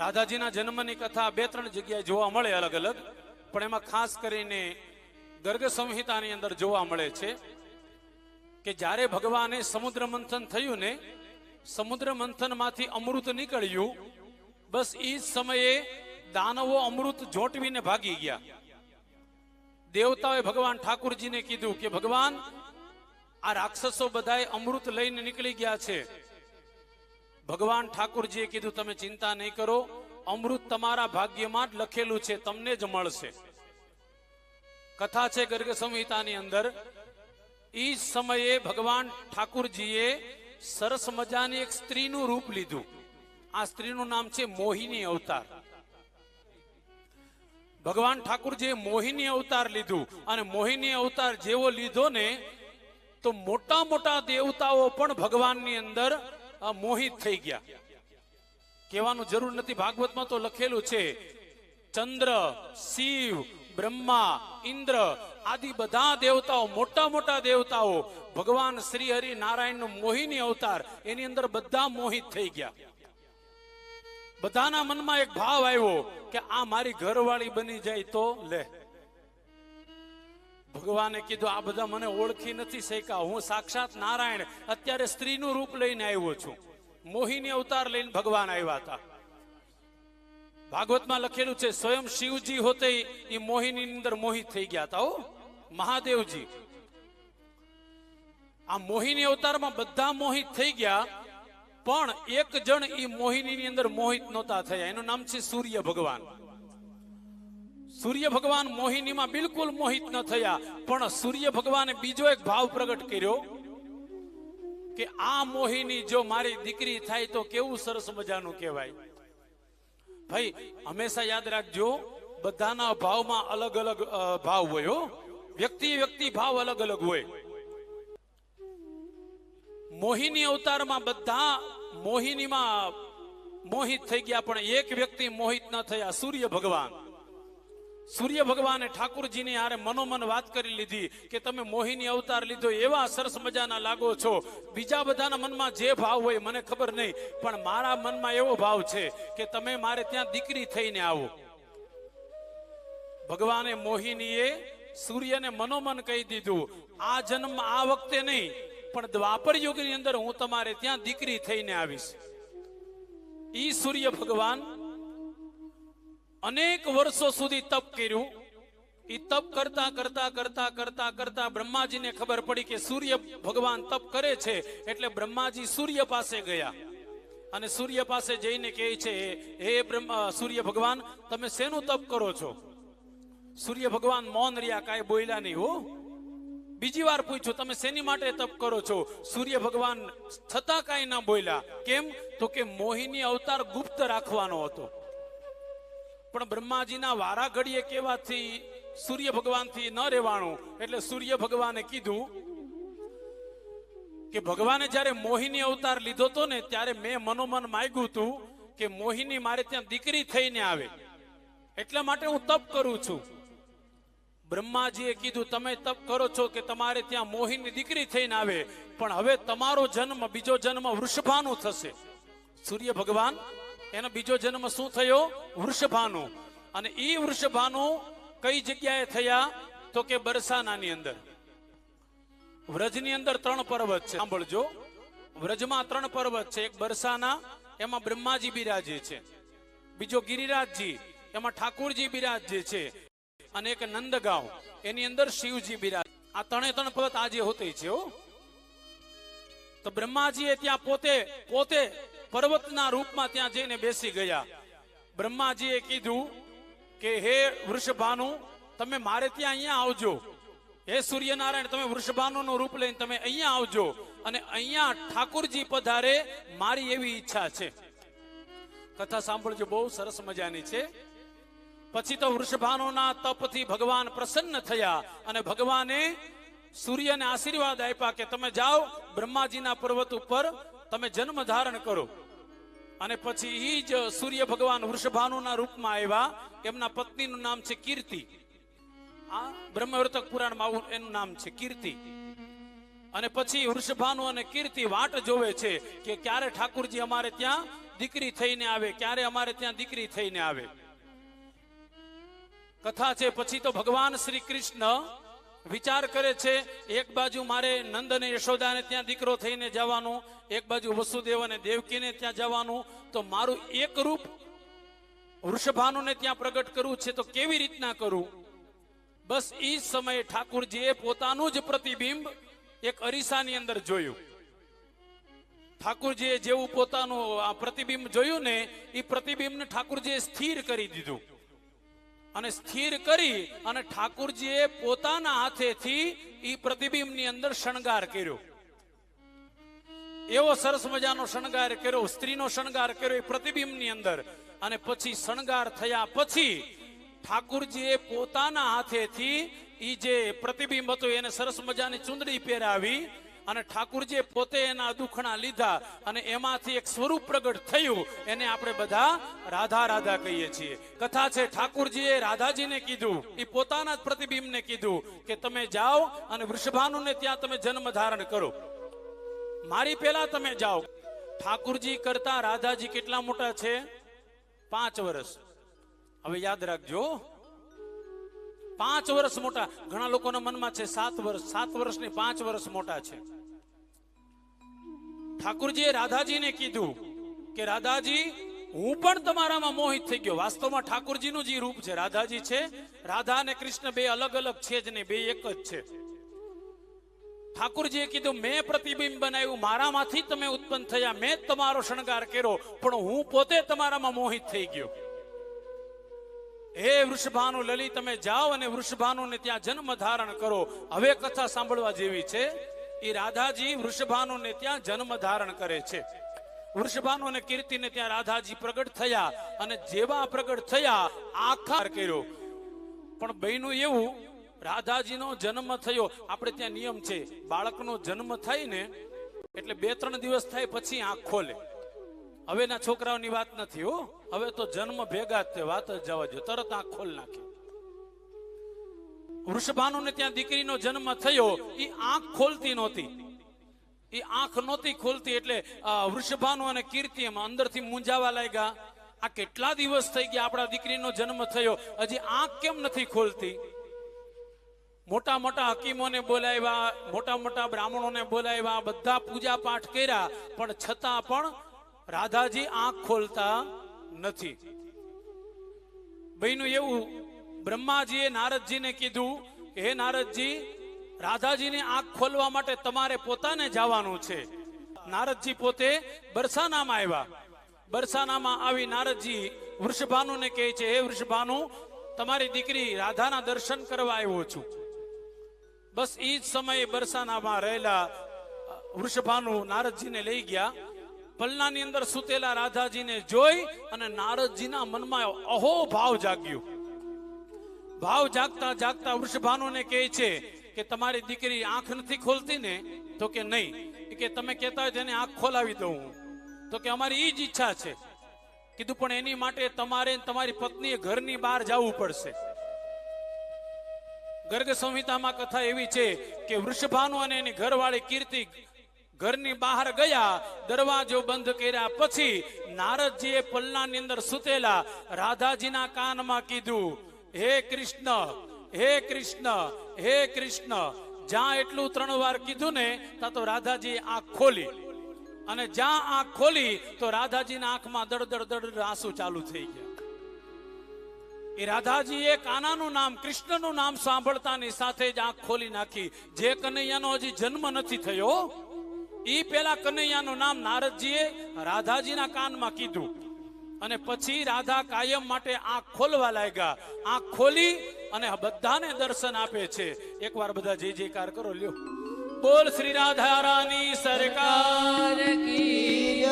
રાધાજીના જન્મની કથા બે ત્રણ જગ્યાએ જોવા મળે અલગ અલગ, પણ એમાં ખાસ કરીને ગર્ગ સંહિતાની અંદર જોવા મળે છે કે જ્યારે ભગવાને સમુદ્ર મંથન થયું ને, સમુદ્ર મંથનમાંથી અમૃત નીકળ્યું, બસ એ જ સમયે દાનવો અમૃત જોટવીને ભાગી ગયા. દેવતાઓએ ભગવાન ઠાકુરજીને કીધું કે ભગવાન, આ રાક્ષસો બધાએ અમૃત લઈને નીકળી ગયા છે. ભગવાન ઠાકુરજીએ કીધું, તમે ચિંતા નહીં કરો, અમૃત તમારા ભાગ્યમાં જ લખેલું છે, તમને જ મળશે. કથા છે ગર્ગ સંહિતાની અંદર. ઈ સમયે ભગવાન ઠાકુરજીએ સરસ મજાની એક સ્ત્રીનું રૂપ લીધું. આ સ્ત્રીનું નામ છે મોહિની અવતાર. ભગવાન ઠાકુરજીએ મોહિની અવતાર લીધું અને મોહિની અવતાર જેવો લીધો ને, તો મોટા મોટા દેવતાઓ પણ ભગવાનની અંદર મોહિત થઈ ગયા. કહેવાનું જરૂર નથી, ભાગવતમાં તો લખેલું છે, ચંદ્ર, શિવ, બ્રહ્મા, ઇન્દ્ર આદિ બધા દેવતાઓ, મોટા મોટા દેવતાઓ, ભગવાન શ્રી હરિ નારાયણનો મોહિની અવતાર, એની અંદર બધા મોહિત થઈ ગયા. બધાના મનમાં એક ભાવ આવ્યો કે આ મારી ઘરવાળી બની જાય તો લે. ભગવાને કીધું, આ બધા મને ઓળખી નથી શક્યા. હું સાક્ષાત નારાયણ. અત્યારે સ્ત્રીનું રૂપ લઈને આવ્યો છું. મોહિની અવતાર લઈને ભગવાન આવ્યા હતા. ભાગવતમાં લખેલું છે, સ્વયં શિવજી હોતે એ મોહિની અંદર મોહિત થઈ ગયા હતા. હો, મહાદેવજી. આ મોહિની અવતારમાં બધા મોહિત થઈ ગયા, પણ એક જણ એ મોહિનીની અંદર મોહિત નહોતા થયા. એનું નામ છે સૂર્ય ભગવાન. સૂર્ય ભગવાન મોહિનીમાં બિલકુલ મોહિત ન થયા. પણ સૂર્ય ભગવાને બીજો એક ભાવ પ્રગટ કર્યો કે આ મોહિની જો મારી દીકરી થાય તો કેવું સરસ મજાનું કહેવાય. ભાઈ, હંમેશા યાદ રાખજો, બધાના ભાવમાં અલગ અલગ ભાવ હોય વ્યક્તિ વ્યક્તિ ભાવ અલગ અલગ હોય. મોહિની અવતારમાં બધા મોહિનીમાં મોહિત થઈ ગયા, પણ એક વ્યક્તિ મોહિત ન થયા, સૂર્ય ભગવાન. સૂર્ય ભગવાને ઠાકુરજીની હારે મનોમન વાત કરી લીધી કે તમે મોહિની અવતાર લીધો, એવા સરસ મજાના લાગો છો. બીજા બધાના મનમાં જે ભાવ હોય મને ખબર નહીં, પણ મારા મનમાં એવો ભાવ છે કે તમે મારે ત્યાં દીકરી થઈને આવો. ભગવાને મોહિનીએ સૂર્યને મનોમન કહી દીધું, આ જન્મ આ વખતે નહીં, પણ દ્વાપર યુગની અંદર હું તમારે ત્યાં દીકરી થઈને આવીશ. ઈ સૂર્ય ભગવાન અનેક વર્ષો સુધી તપ કર્યું. એ તપ કરતા કરતા કરતા કરતા કરતા બ્રહ્માજીને ખબર પડી કે સૂર્ય ભગવાન તપ કરે છે એટલે બ્રહ્માજી સૂર્ય પાસે ગયા. અને સૂર્ય પાસે જઈને કહે છે, હે સૂર્ય ભગવાન, તમે શેનું તપ કરો છો? સૂર્ય ભગવાન મૌન રહ્યા, કાંઈ બોલ્યા નહીં, હો. બીજી વાર પૂછ્યું, તમે શેની માટે તપ કરો છો? સૂર્ય ભગવાન છતાં કાંઈ ના બોલ્યા. કેમ? તો કે મોહિની અવતાર ગુપ્ત રાખવાનો હતો. પણ બ્રહ્માજીના વારા ઘડીએ કેવાથી સૂર્ય ભગવાનથી ન રહેવાનું. એટલે સૂર્ય ભગવાને કીધું કે ભગવાને જ્યારે મોહિની અવતાર લીધો તો ને ત્યારે મેં મનોમન માંગ્યું હતું કે મોહિની મારે ત્યાં દીકરી થઈને આવે. એટલા માટે હું તપ કરું છું. બ્રહ્માજીએ કીધું, તમે તપ કરો છો કે તમારે ત્યાં મોહિની દીકરી થઈને આવે, પણ હવે તમારો જન્મ બીજો જન્મ વૃષભાનો થશે. સૂર્ય ભગવાન એનો બીજો જન્મ શું થયો? વૃષભાનું. અને ઈ વૃષભાનું કઈ જગ્યાએ થયા? તો કે બરસાનાની અંદર. વ્રજની અંદર ત્રણ પર્વત છે. સાંભળજો. વ્રજમાં ત્રણ પર્વત છે. એક બરસાના, એમાં બ્રહ્માજી બિરાજે છે. બીજો ગિરિરાજજી, એમાં ઠાકુરજી બિરાજે છે. અને એક નંદગાંવ, એની અંદર શિવજી બિરાજ. આ ત્રણે ત્રણ પર્વત આજે હોતે છે તો બ્રહ્માજીએ ત્યાં પોતે પોતે પર્વતના રૂપમાં ત્યાં જઈને બેસી ગયા. બ્રહ્માજીએ કીધું કે, હે વૃષભાનુ, તમે મારે ત્યાં અહીંયા આવજો. હે સૂર્યનારાયણ, તમે વૃષભાનુનું રૂપ લઈને તમે અહીંયા આવજો અને અહીંયા ઠાકુરજી પધારે મારી એવી ઈચ્છા છે. કથા સાંભળજો, બહુ સરસ મજાની છે. પછી તો વૃષભાનોના તપથી ભગવાન પ્રસન્ન થયા અને ભગવાને સૂર્યને આશીર્વાદ આપ્યા કે, તમે જાઓ બ્રહ્માજીના પર્વત ઉપર, તમે જન્મ ધારણ કરો. અને પછી એ જ સૂર્ય ભગવાન વૃષભાનુના રૂપમાં આવ્યા. એમના પત્નીનું નામ છે કીર્તિ. આ બ્રહ્મવર્તક પુરાણમાં આવું એનું નામ છે કીર્તિ. અને પછી વૃષભાનુ અને કીર્તિ વાટ જોવે છે કે ક્યારે ઠાકુરજી અમારે ત્યાં દીકરી થઈને આવે, ક્યારે અમારે ત્યાં દીકરી થઈને આવે. કથા છે, પછી તો ભગવાન શ્રી કૃષ્ણ વિચાર કરે છે, એક બાજુ મારે નંદ અને યશોદાને ત્યાં દીકરો થઈને જવાનું, એક બાજુ વસુદેવ અને દેવકીને ત્યાં જવાનું, તો મારું એક રૂપ વૃષભાનુને ત્યાં પ્રગટ કરવું છે, તો કેવી રીતના કરું? બસ એ સમયે ઠાકુરજીએ પોતાનું જ પ્રતિબિંબ એક અરીસાની અંદર જોયું. ઠાકુરજીએ જેવું પોતાનું આ પ્રતિબિંબ જોયું ને એ પ્રતિબિંબને ઠાકુરજીએ સ્થિર કરી દીધું. અને સ્થિર કરી અને ઠાકુરજીએ પોતાના હાથેથી એ પ્રતિબિંબની અંદર શણગાર કર્યો. એવો સરસ મજાનો શણગાર કર્યો, સ્ત્રીનો શણગાર કર્યો એ પ્રતિબિંબની અંદર. અને પછી શણગાર થયા પછી ઠાકુરજીએ પોતાના હાથેથી ઈ જે પ્રતિબિંબ હતું એને સરસ મજાની ચુંદડી પહેરાવી અને ઠાકુરજીએ પોતે એના દુખણા લીધા અને એમાંથી એક સ્વરૂપ પ્રગટ થયું. એને આપણે બધા રાધા રાધા કહીએ છીએ. કથા છે, ઠાકુરજીએ રાધાજીને કીધું. એ પોતાના જ પ્રતિબિંબને કીધું કે તમે જાઓ અને વૃષભાનુને ત્યાં તમે જન્મ ધારણ કરો. મારી પહેલા તમે જાઓ. ઠાકુરજી કરતા રાધાજી કેટલા મોટા છે? પાંચ વર્ષ. હવે યાદ રાખજો. પાંચ વર્ષ મોટા. ઘણા લોકોના મનમાં છે સાત વર્ષ. સાત વર્ષની પાંચ વર્ષ મોટા છે. ઠાકુરજીએ રાધાજીને કીધું કે રાધાજી હું પણ તમારામાં મોહિત થઈ ગયો વાસ્તવમાં ઠાકુરજીનું જે રૂપ છે, રાધાજી છે, રાધા અને કૃષ્ણ બે અલગ અલગ છે જ નહીં, બે એક જ છે. ઠાકુરજીએ કીધું, મેં પ્રતિબિંબ બનાવ્યું, મારામાંથી તમે ઉત્પન્ન થયા, મેં તમારો શણગાર કર્યો, પણ હું પોતે તમારામાં મોહિત થઈ ગયો. હે વૃષભાનુ લલિત, તમે જાઓ અને વૃષભાનુને ત્યાં જન્મ ધારણ કરો. હવે કથા સાંભળવા જેવી છે. એ રાધાજી વૃષભાનુને ત્યાં જન્મ ધારણ કરે છે. વૃષભાનુ અને કીર્તિને ત્યાં રાધાજી પ્રગટ થયા અને જેવા પ્રગટ થયા, આખા કર્યો. પણ બહેનું એવું, રાધાજીનો જન્મ થયો. આપણે ત્યાં નિયમ છે, બાળકનો જન્મ થાય ને એટલે બે ત્રણ દિવસ થાય પછી આંખ ખોલે. હવેના છોકરાઓની વાત નથી હો. હવે તો જન્મ ભેગા જ તે વાત જવા જો તરત આંખ ખોલ નાખે. વૃષભાનુને ત્યાં દીકરીનો જન્મ થયો એ આંખ ખોલતી નહોતી. એ આંખ નહોતી ખોલતી એટલે વૃષભાનુ અને કીર્તિ એમ અંદરથી મૂંઝાવા લાગ્યા. આ કેટલા દિવસ થઈ ગયા આપણા દીકરીનો જન્મ થયો, હજી આંખ કેમ નથી ખોલતી? મોટા મોટા હકીમોને બોલાવ્યા, મોટા મોટા બ્રાહ્મણોને બોલાવ્યા, બધા પૂજા પાઠ કર્યા, પણ છતાં પણ રાધાજી આંખ ખોલતા નથી. બહેનું એવું બ્રહ્માજીએ નારદજીને કીધું કે હે નારદજી, રાધાજીની આંખ ખોલવા માટે તમારે પોતાને જવાનું છે. નારદજી પોતે બરસાનામાં આવ્યા. બરસાનામાં આવી નારદજી વૃષભાનુને કહે છે, હે વૃષભાનુ, તમારી દીકરી રાધાના દર્શન કરવા આવ્યો છું. બસ એ જ સમયે બરસાનામાં રહેલા વૃષભાનુ નારદજીને લઈ ગયા. પલ્લાની અંદર સુતેલા રાધાજીને જોઈ અને નારદજીના મનમાં અહો ભાવ જાગ્યો. ભાવ જાગતા જાગતા વૃષભાનોને કહે છે કે તમારી દીકરી આંખ નથી ખોલતી ને, તો કે નહીં. કે તમે કહેતા હોય તેને આંખ ખોલાવી દઉં તો કે અમારી ઈ જ ઈચ્છા છે. કીધું પણ એની માટે તમારે તમારી પત્નીએ ઘરની બહાર જવું પડશે. ગર્ગ સંહિતામાં કથા એવી છે કે વૃષભાનુ અને એની ઘરવાળી કીર્તિ ઘરની બહાર ગયા, દરવાજો બંધ કર્યા પછી નારદજીએ પલ્લાની અંદર સુતેલા રાધાજીના કાનમાં કીધું હે કૃષ્ણ હે કૃષ્ણ હે કૃષ્ણ. જ્યાં એટલું ત્રણ વાર કીધું ને, ત્યાં તો રાધાજી આંખ ખોલી. અને જ્યાં આંખ ખોલી, તો રાધાજીના આંખમાં દડ દડ દડ આંસુ ચાલુ થઈ ગયા. એ રાધાજીએ કાનાનું નામ, કૃષ્ણનું નામ સાંભળતાની સાથે જ આંખ ખોલી નાખી. જે કનૈયાનો હજી જન્મ નથી થયો એ પેલા કનૈયાનું નામ નારદજીએ રાધાજીના કાનમાં કીધું. અને પછી રાધા કાયમ માટે આંખ ખોલવા લાગ્યા. આંખ ખોલી અને બધાને દર્શન આપે છે. એકવાર બધા જે જયકાર કરો લ્યો. બોલ શ્રી રાધા રાની સરકાર કી